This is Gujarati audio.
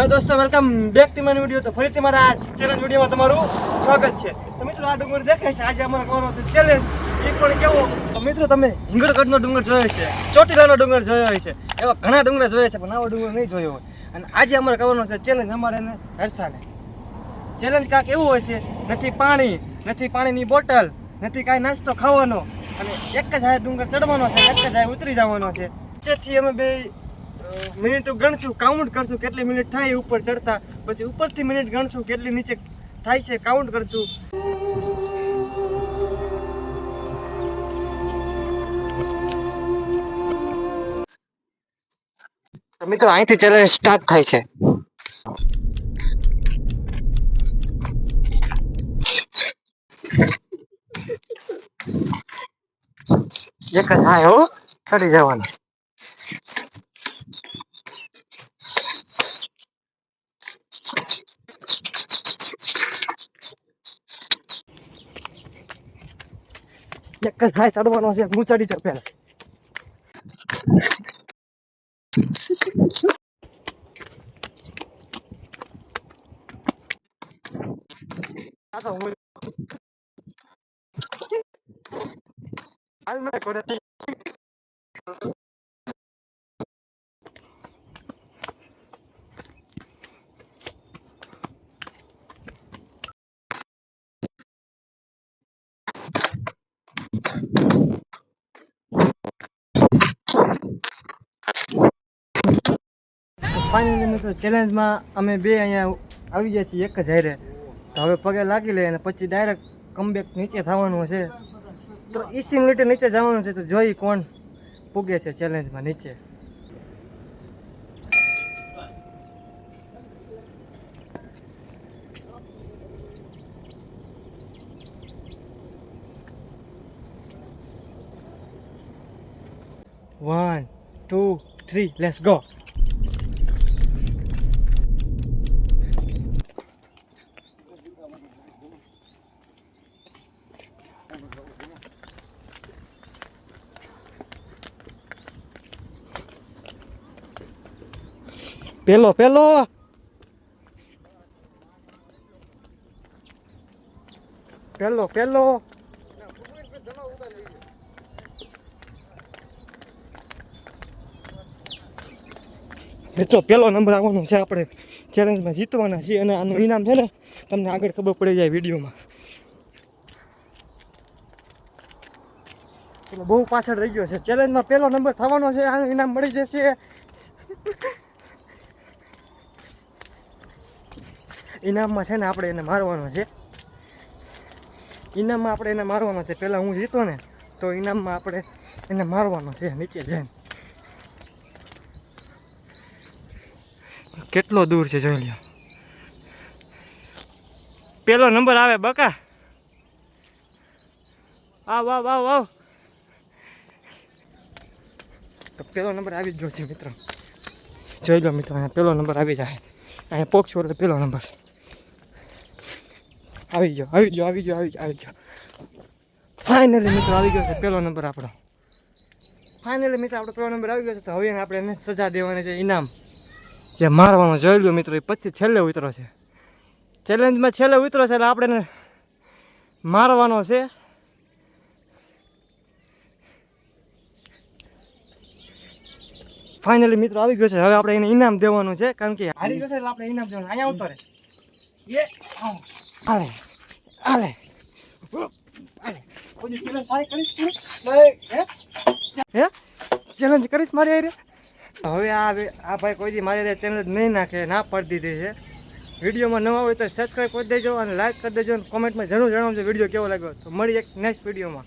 હેલો દોસ્તો welcome back to my video તો ફરીથી મારા ચેલેન્જ વિડીયોમાં તમારું સ્વાગત છે. તો મિત્રો, આ ડુંગર દેખાય છે. આજે અમારે કરવાનો છે ચેલેન્જ એ પણ કેવો? મિત્રો, તમે હિંગળગઢનો ડુંગર જોયો છે ચોટીલાનો ડુંગર જોયો છે એવા ઘણા ડુંગર જોયા છે, પણ આવો ડુંગર નહીં જોયો હોય. અને આજે અમારે કરવાનો છે ચેલેન્જ અમારે એને હરસાને ચેલેન્જ કાંક એવું હોય છે, નથી પાણી, નથી પાણીની બોટલ, નથી કાંઈ નાસ્તો ખાવાનો. અને એક જ હાય ડુંગર ચડવાનો છે, એક જ હાય ઉતરી જવાનો છે. જેથી અમે બે મિનિટ ગણશું કાઉન્ટ કરશું, કેટલી મિનિટ થાય ઉપર ચડતા. પછી ઉપરથી મિનિટ ગણશું, કેટલી નીચે થાય છે કાઉન્ટ કરશું. મિત્રો, અહીંથી ચેલેન્જ સ્ટાર્ટ થાય છે. એક જ હા હો, ચડી જવાનું. એક જ હાય ચડવાનો છે હું ચડી જાઉં પહેલા. ફાઇનલી મિત્રો ચેલેન્જમાં અમે બે અહીંયા આવી ગયા છીએ, એક જ હારે. તો હવે પગે લાગી લે અને પછી ડાયરેક્ટ કમબેક નીચે થવાનું છે. તો એસી મિનિટે નીચે જવાનું છે, તો જોઈ કોણ પૂગે છે ચેલેન્જમાં નીચે. One two three let's go પેલો પેલો. પેલો પેલો. મિત્રો, પેલો નંબર આવવાનો છે આપણે ચેલેન્જમાં જીતવાના છીએ અને આનું ઇનામ છે ને તમને આગળ ખબર પડી જાય વિડીયોમાં. બહુ પાછળ રહી ગયો છે. ચેલેન્જમાં પહેલો નંબર થવાનો છે, આનું ઇનામ મળી જશે. ઇનામમાં છે ને આપણે એને મારવાનો છે. ઇનામમાં આપણે એને મારવાનો છે. પહેલાં હું જીતો ને, તો ઇનામમાં આપણે એને મારવાનો છે નીચે જઈને. કેટલો દૂર છે જોઈ લ્યો. પેલો નંબર આવે બકા. આવ આવ આવ આવ. તો પેલો નંબર આવી જ ગયો છે મિત્રો. જોઈ લો મિત્રો, અહીંયા પેલો નંબર આવી જાય. અહીંયા પોક્ષો એટલે પેલો નંબર. આવી ગયો આવી ગયો આવી ગયો આવી ગયો આવી ગયો. ફાઇનલી મિત્રો આવી ગયો છે પેલો નંબર આપણો. ફાઇનલી મિત્રો આપણો પેલો નંબર આવી ગયો છે, તો હવે આપણે એને સજા દેવાની છે ઇનામ. જે મારવાનો જોઈ લો મિત્રો, એ પછી છેલ્લે ઉતરો છે. ચેલેન્જમાં છેલ્લે ઉતરો છે એટલે આપણે મારવાનો છે. ફાઇનલી મિત્રો આવી ગયો છે, હવે આપણે એને ઇનામ દેવાનું છે, કારણ કે હારી ગયો છે એટલે આપણે ઇનામ દેવાનું. અહીંયા ઉતરે. એ ale, ale. આલે. કોઈ ચેલેન્જ ટ્રાય કરીશ તું હે? હે? ચેલેન્જ કરીશ મારી હારે? હવે આ આ ભાઈ કોઈ દી મારી ચેલેન્જ નહીં નાખે ના પાડી દીધી છે. વિડીયોમાં નવા હોય તો સબસ્ક્રાઈબ કરી દેજો અને લાઈક કરી દેજો અને કોમેન્ટમાં જરૂર જણાવજો વીડિયો કેવો લાગ્યો. તો મળી એક નેક્સ્ટ વિડીયોમાં.